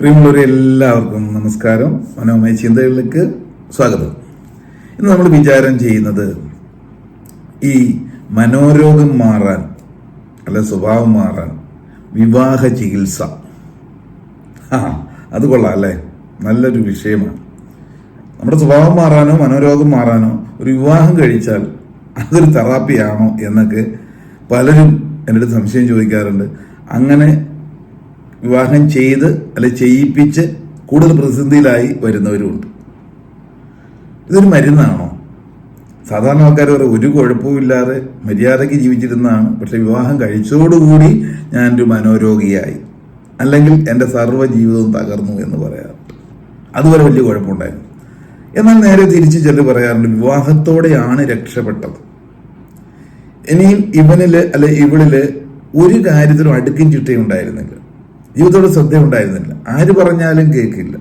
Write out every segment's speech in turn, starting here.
പ്രിയമുള്ളവരെ എല്ലാവർക്കും നമസ്കാരം. മനോമയ ചിന്തകളിലേക്ക് സ്വാഗതം. ഇന്ന് നമ്മൾ വിചാരം ചെയ്യുന്നത് ഈ മനോരോഗം മാറാൻ അല്ല സ്വഭാവം മാറാൻ വിവാഹ ചികിത്സ. ആ അത് കൊള്ളാം അല്ലേ? നല്ലൊരു വിഷയമാണ്. നമ്മുടെ സ്വഭാവം മാറാനോ മനോരോഗം മാറാനോ ഒരു വിവാഹം കഴിച്ചാൽ അതൊരു തെറാപ്പിയാണോ എന്നൊക്കെ പലരും എന്റെ സംശയം ചോദിക്കാറുണ്ട്. അങ്ങനെ വിവാഹം ചെയ്ത് അല്ലെ ചെയ്യിപ്പിച്ച് കൂടുതൽ പ്രതിസന്ധിയിലായി വരുന്നവരുമുണ്ട്. ഇതൊരു മരുന്നാണോ? സാധാരണ ആൾക്കാർ പറയും ഒരു കുഴപ്പമില്ലാതെ മര്യാദയ്ക്ക് ജീവിച്ചിരുന്നതാണ്. പക്ഷെ വിവാഹം കഴിച്ചതോടുകൂടി ഒരു മനോരോഗിയായി. അല്ലെങ്കിൽ എന്റെ സർവ ജീവിതവും തകർന്നു എന്ന് പറയാറുണ്ട്. അതുവരെ വലിയ കുഴപ്പമുണ്ടായിരുന്നു. എന്നാൽ നേരെ തിരിച്ച് ചിലർ പറയാറുണ്ട് വിവാഹത്തോടെയാണ് രക്ഷപ്പെട്ടത്. ഇനിയും ഇവനിൽ അല്ലെ ഇവളിൽ ഒരു കാര്യത്തിലും അടുക്കും ചിട്ടയും ഉണ്ടായിരുന്നില്ല ജീവിതത്തോട് ശ്രദ്ധ ഉണ്ടായിരുന്നില്ല ആര് പറഞ്ഞാലും കേൾക്കില്ല.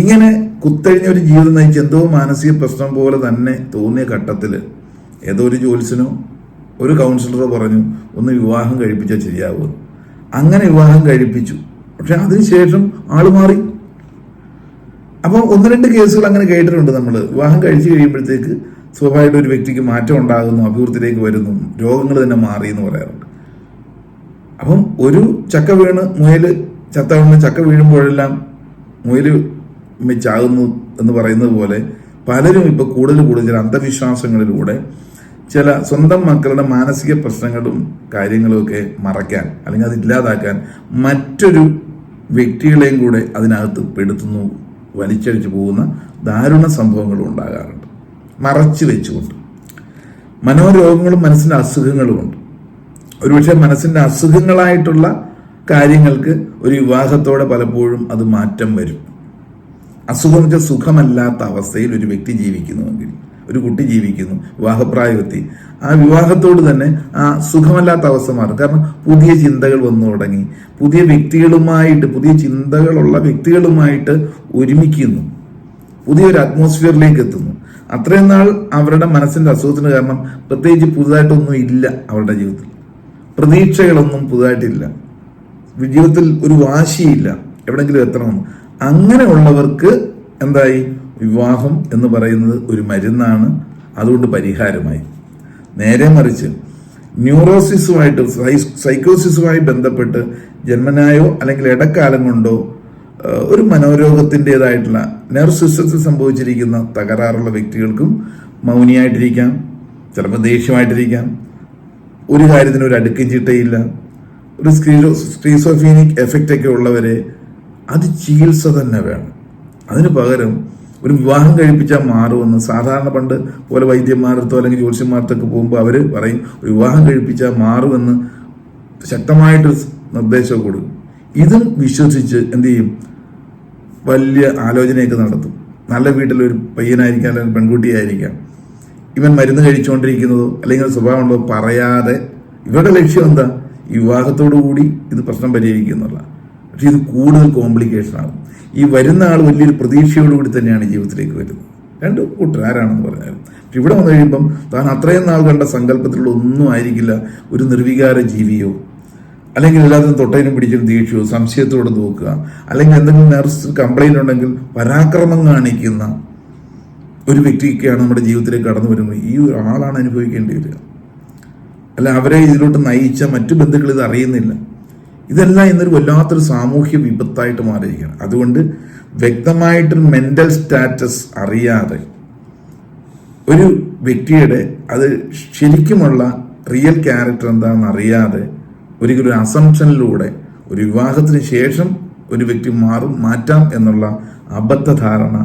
ഇങ്ങനെ കുത്തഴിഞ്ഞ ഒരു ജീവിതം നയിച്ച് എന്തോ മാനസിക പ്രശ്നം പോലെ തന്നെ തോന്നിയ ഘട്ടത്തിൽ ഏതോ ഒരു ജോലിസിനോ ഒരു കൗൺസിലറോ പറഞ്ഞു ഒന്ന് വിവാഹം കഴിപ്പിച്ചാൽ ശരിയാവുക അങ്ങനെ വിവാഹം കഴിപ്പിച്ചു. പക്ഷെ അതിനുശേഷം ആൾ മാറി. അപ്പോൾ ഒന്ന് രണ്ട് കേസുകൾ അങ്ങനെ കേട്ടിട്ടുണ്ട് നമ്മൾ വിവാഹം കഴിച്ചു കഴിയുമ്പോഴത്തേക്ക് സ്വാഭാവികമായിട്ട് ഒരു വ്യക്തിക്ക് മാറ്റം ഉണ്ടാകുന്നു അഭിവൃദ്ധിയിലേക്ക് വരുന്നു രോഗങ്ങൾ തന്നെ മാറി എന്ന് പറയാറുണ്ട്. അപ്പം ഒരു ചക്ക വീണ് മുയൽ ചത്ത വീണ് ചക്ക വീഴുമ്പോഴെല്ലാം മുയൽ ചാകുന്നു എന്ന് പറയുന്നത് പോലെ പലരും ഇപ്പൊ കൂടുതൽ കൂടുതൽ ചില അന്ധവിശ്വാസങ്ങളിലൂടെ ചില സ്വന്തം മക്കളുടെ മാനസിക പ്രശ്നങ്ങളും കാര്യങ്ങളും ഒക്കെ മറയ്ക്കാൻ അല്ലെങ്കിൽ അത് ഇല്ലാതാക്കാൻ മറ്റൊരു വ്യക്തികളെയും കൂടെ അതിനകത്ത് പെടുത്തുന്നു വലിച്ചഴിച്ചു പോകുന്ന ദാരുണ സംഭവങ്ങളും ഉണ്ടാകാറുണ്ട്. മറച്ചു വെച്ചുകൊണ്ട്. മനോരോഗങ്ങളും മനസ്സിന്റെ അസുഖങ്ങളുമുണ്ട് ഒരുപക്ഷെ മനസ്സിന്റെ അസുഖങ്ങളായിട്ടുള്ള കാര്യങ്ങൾക്ക് ഒരു വിവാഹത്തോടെ പലപ്പോഴും അത് മാറ്റം വരും. അസുഖം വെച്ചാൽ സുഖമല്ലാത്ത അവസ്ഥയിൽ ഒരു വ്യക്തി ജീവിക്കുന്നുവെങ്കിൽ ഒരു കുട്ടി ജീവിക്കുന്നു വിവാഹപ്രായമെത്തി ആ വിവാഹത്തോട് തന്നെ ആ സുഖമല്ലാത്ത അവസ്ഥ മാറും. കാരണം പുതിയ ചിന്തകൾ വന്നു തുടങ്ങി പുതിയ വ്യക്തികളുമായിട്ട് പുതിയ ചിന്തകളുള്ള വ്യക്തികളുമായിട്ട് ഒരുമിക്കുന്നു പുതിയൊരു അറ്റ്മോസ്ഫിയറിലേക്ക് എത്തുന്നു. അത്രയും നാൾ അവരുടെ മനസ്സിന്റെ അസുഖത്തിന് കാരണം പ്രത്യേകിച്ച് പുതുതായിട്ടൊന്നും ഇല്ല അവരുടെ ജീവിതത്തിൽ. പ്രതീക്ഷകളൊന്നും പുതുതായിട്ടില്ല. ജീവിതത്തിൽ ഒരു വാശിയില്ല. എവിടെങ്കിലും എത്തണമെന്ന് അങ്ങനെയുള്ളവർക്ക് എന്തായി? വിവാഹം എന്ന് പറയുന്നത് ഒരു മരുന്നാണ്. അതുകൊണ്ട് പരിഹാരമായി. നേരെ മറിച്ച് ന്യൂറോസിസുമായിട്ട് സൈക്കോസിസുമായി ബന്ധപ്പെട്ട് ജന്മനായോ അല്ലെങ്കിൽ ഇടക്കാലം കൊണ്ടോ ഒരു മനോരോഗത്തിന്റെതായിട്ടുള്ള നെർവ് സിസ്റ്റത്തിൽ സംഭവിച്ചിരിക്കുന്ന തകരാറുള്ള വ്യക്തികൾക്കും മൗനിയായിട്ടിരിക്കാം. ചിലപ്പോൾ ദേഷ്യമായിട്ടിരിക്കാം. ഒരു കാര്യത്തിന് ഒരു അടുക്കും ചിട്ടയില്ല. ഒരു സ്ക്രീസോ സ്ക്രീസോഫീനിക് എഫക്റ്റ് ഒക്കെ ഉള്ളവരെ അത് ചികിത്സ തന്നെ വേണം. അതിന് പകരം ഒരു വിവാഹം കഴിപ്പിച്ചാൽ മാറുമെന്ന് സാധാരണ പണ്ട് പോലെ വൈദ്യന്മാരത്തോ അല്ലെങ്കിൽ ജ്യോത്സ്യന്മാരത്തൊക്കെ പോകുമ്പോൾ അവർ പറയും ഒരു വിവാഹം കഴിപ്പിച്ചാൽ മാറുമെന്ന് ശക്തമായിട്ട് നിർദ്ദേശം കൊടുക്കും. ഇതും വിശ്വസിച്ച് എന്ത് ചെയ്യും? വലിയ ആലോചനയൊക്കെ നടത്തും. നല്ല വീട്ടിലൊരു പയ്യനായിരിക്കാം അല്ലെങ്കിൽ പെൺകുട്ടിയായിരിക്കാം. ഇവൻ മരുന്ന് കഴിച്ചുകൊണ്ടിരിക്കുന്നതോ അല്ലെങ്കിൽ സ്വഭാവമുള്ളതോ പറയാതെ ഇവരുടെ ലക്ഷ്യം എന്താ? വിവാഹത്തോടു കൂടി ഇത് പ്രശ്നം പരിഹരിക്കുന്നുള്ള പക്ഷെ ഇത് കൂടുതൽ കോംപ്ലിക്കേഷൻ ആകും ഈ വരുന്ന ആൾ വലിയൊരു പ്രതീക്ഷയോടുകൂടി തന്നെയാണ് ജീവിതത്തിലേക്ക് വരുന്നത്. രണ്ട് കൂട്ടർ ആരാണെന്ന് പറഞ്ഞാലും. പക്ഷെ ഇവിടെ വന്നു കഴിയുമ്പം താൻ അത്രയും നാൾ കണ്ട സങ്കല്പത്തിലുള്ള ഒന്നും ആയിരിക്കില്ല. ഒരു നിർവികാര ജീവിയോ അല്ലെങ്കിൽ എല്ലാത്തിനും തൊട്ടതിനും പിടിച്ചും ദേഷ്യമോ സംശയത്തോടെ നോക്കുക അല്ലെങ്കിൽ എന്തെങ്കിലും നർസ് കംപ്ലൈന്റ് ഉണ്ടെങ്കിൽ പരാക്രമം കാണിക്കുന്ന ഒരു വ്യക്തിക്കാണ് നമ്മുടെ ജീവിതത്തിലേക്ക് കടന്നു വരുന്നത്. ഈ ആളാണ് അനുഭവിക്കേണ്ടി വരിക. അല്ല അവരെ ഇതിലോട്ട് നയിച്ച മറ്റു ബന്ധുക്കൾ ഇത് അറിയുന്നില്ല. ഇതെല്ലാം ഇന്നൊരു വല്ലാത്തൊരു സാമൂഹ്യ വിപത്തായിട്ട് മാറിയിരിക്കുകയാണ്. അതുകൊണ്ട് വ്യക്തമായിട്ട് മെന്റൽ സ്റ്റാറ്റസ് അറിയാതെ ഒരു വ്യക്തിയുടെ അത് ശരിക്കുമുള്ള റിയൽ ക്യാരക്ടർ എന്താണെന്ന് അറിയാതെ ഒരിക്കലും ഒരു അസംഷനിലൂടെ ഒരു വിവാഹത്തിന് ശേഷം ഒരു വ്യക്തി മാറും മാറ്റാം എന്നുള്ള അബദ്ധധാരണ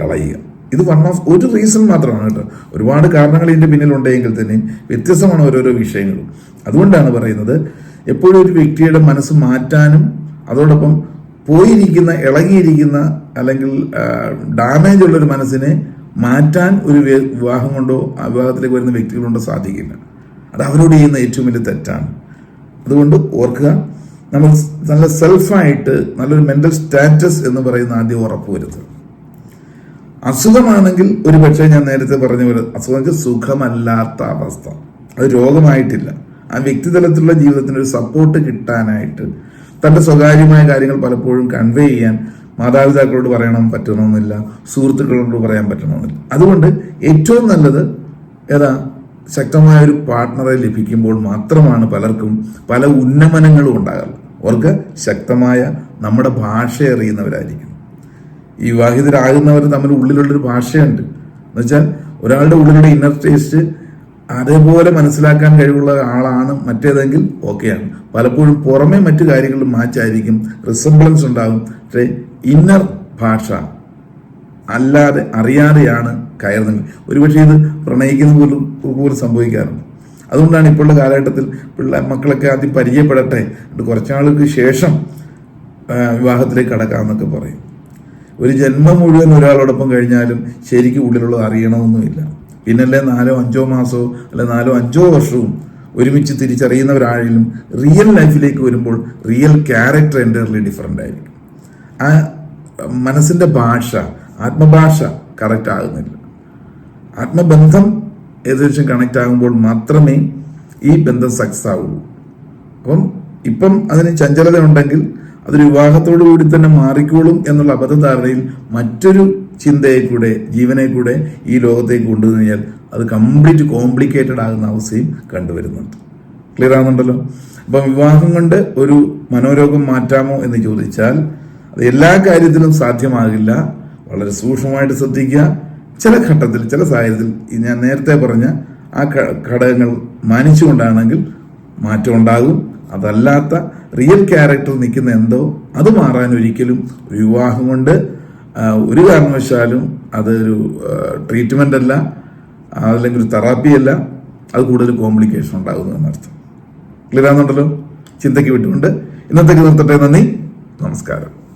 കളയുക. ഇത് വൺ ഓഫ് ഒരു റീസൺ മാത്രമാണ് കേട്ടോ. ഒരുപാട് കാരണങ്ങൾ ഇതിന്റെ പിന്നിലുണ്ടെങ്കിൽ തന്നെയും വ്യത്യസ്തമാണ് ഓരോരോ വിഷയങ്ങളും. അതുകൊണ്ടാണ് പറയുന്നത് എപ്പോഴും ഒരു വ്യക്തിയുടെ മനസ്സ് മാറ്റാനും അതോടൊപ്പം പോയിരിക്കുന്ന ഇളകിയിരിക്കുന്ന അല്ലെങ്കിൽ ഡാമേജ് ഉള്ള ഒരു മനസ്സിനെ മാറ്റാൻ ഒരു വിവാഹം കൊണ്ടോ ആ വിവാഹത്തിലേക്ക് വരുന്ന വ്യക്തികളുണ്ടോ സാധിക്കില്ല. അത് അവരോട് ചെയ്യുന്ന ഏറ്റവും വലിയ തെറ്റാണ്. അതുകൊണ്ട് ഓർക്കുക നമ്മൾ നല്ല സെൽഫായിട്ട് നല്ലൊരു മെന്റൽ സ്റ്റാറ്റസ് എന്ന് പറയുന്ന ആദ്യം ഉറപ്പുവരുത്തുക അസുഖമാണെങ്കിൽ ഒരു പക്ഷേ ഞാൻ നേരത്തെ പറഞ്ഞ പോലെ അസുഖം വെച്ചാൽ സുഖമല്ലാത്ത അവസ്ഥ. അത് രോഗമായിട്ടില്ല. ആ വ്യക്തിതലത്തിലുള്ള ജീവിതത്തിന് ഒരു സപ്പോർട്ട് കിട്ടാനായിട്ട് തന്റെ സ്വകാര്യമായ കാര്യങ്ങൾ പലപ്പോഴും കൺവേ ചെയ്യാൻ മാതാപിതാക്കളോട് പറയണം പറ്റണമെന്നില്ല സുഹൃത്തുക്കളോട് പറയാൻ പറ്റണമെന്നില്ല. അതുകൊണ്ട് ഏറ്റവും നല്ലത് ഏതാ? ശക്തമായ ഒരു പാർട്ട്ണറെ ലഭിക്കുമ്പോൾ മാത്രമാണ് പലർക്കും പല ഉന്നമനങ്ങളും ഉണ്ടാകാറുള്ളത്. അവർക്ക് ശക്തമായ നമ്മുടെ ഭാഷ അറിയുന്നവരായിരിക്കും ഈ വിവാഹിതരാകുന്നവർ തമ്മിൽ ഉള്ളിലുള്ളൊരു ഭാഷയുണ്ട്. എന്നുവെച്ചാൽ ഒരാളുടെ ഉള്ളിലുള്ള ഇന്നർ ടേസ്റ്റ് അതേപോലെ മനസ്സിലാക്കാൻ കഴിവുള്ള ആളാണ് മറ്റേതെങ്കിൽ ഓക്കെയാണ്. പലപ്പോഴും പുറമേ മറ്റു കാര്യങ്ങളിൽ മാച്ചായിരിക്കും റിസംബ്ലൻസ് ഉണ്ടാകും പക്ഷേ ഇന്നർ ഭാഷ അല്ലാതെ അറിയാതെയാണ് കയറുന്നത്. ഒരുപക്ഷെ ഇത് പ്രണയിക്കുന്ന പോലും പോലും സംഭവിക്കാറുണ്ട്. അതുകൊണ്ടാണ് ഇപ്പോഴുള്ള കാലഘട്ടത്തിൽ പിള്ളേ മക്കളൊക്കെ ആദ്യം പരിചയപ്പെടട്ടെ. കുറച്ചാൾക്ക് ശേഷം വിവാഹത്തിലേക്ക് കടക്കാമെന്നൊക്കെ പറയും. ഒരു ജന്മം മുഴുവൻ ഒരാളോടൊപ്പം കഴിഞ്ഞാലും ശരിക്കും ഉള്ളിലുള്ളത് അറിയണമെന്നുമില്ല. പിന്നല്ലേ നാലോ അഞ്ചോ മാസമോ അല്ലെ നാലോ അഞ്ചോ വർഷവും ഒരുമിച്ച് തിരിച്ചറിയുന്നവരായാലും റിയൽ ലൈഫിലേക്ക് വരുമ്പോൾ റിയൽ ക്യാരക്ടർ എന്റർലി ഡിഫറെന്റ് ആയിരിക്കും. ആ മനസ്സിന്റെ ഭാഷ ആത്മഭാഷ കറക്റ്റ് ആകുന്നില്ല. ആത്മബന്ധം ഏകദേശം കണക്റ്റ് ആകുമ്പോൾ മാത്രമേ ഈ ബന്ധം സക്സസ് ആവുള്ളൂ. അപ്പം ഇപ്പം അതിന് ചഞ്ചലത ഉണ്ടെങ്കിൽ അതൊരു വിവാഹത്തോടു കൂടി തന്നെ മാറിക്കോളും എന്നുള്ള അബദ്ധധാരണയിൽ മറ്റൊരു ചിന്തയെ കൂടെ ജീവനെ കൂടെ ഈ ലോകത്തേക്ക് കൊണ്ടുവന്നു അത് കംപ്ലീറ്റ് കോംപ്ലിക്കേറ്റഡ് ആകുന്ന അവസ്ഥയും കണ്ടുവരുന്നുണ്ട്. ക്ലിയർ ആകുന്നുണ്ടല്ലോ അപ്പം വിവാഹം കൊണ്ട് ഒരു മനോരോഗം മാറ്റാമോ എന്ന് ചോദിച്ചാൽ അത് എല്ലാ കാര്യത്തിലും സാധ്യമാകില്ല. വളരെ സൂക്ഷ്മമായിട്ട് ശ്രദ്ധിക്കുക. ചില ഘട്ടത്തിൽ ചില സാഹചര്യത്തിൽ ഞാൻ നേരത്തെ പറഞ്ഞ ആ ഘടകങ്ങൾ മാനിച്ചുകൊണ്ടാണെങ്കിൽ മാറ്റം ഉണ്ടാകും. അതല്ലാത്ത റിയൽ ക്യാരക്ടർ നിൽക്കുന്ന എന്തോ അത് മാറാൻ ഒരിക്കലും ഒരു വിവാഹം കൊണ്ട് ഒരു കാരണവശാലും അതൊരു ട്രീറ്റ്മെന്റ് അല്ല അല്ലെങ്കിൽ ഒരു തെറാപ്പി അല്ല അത് കൂടുതൽ കോംപ്ലിക്കേഷൻ ഉണ്ടാകുന്നു എന്നർത്ഥം. ക്ലിയർ ആകുന്നുണ്ടല്ലോ ചിന്തയ്ക്ക് വിട്ടുകൊണ്ട് ഇന്നത്തേക്ക് നിർത്തട്ടെ. നന്ദി. നമസ്കാരം.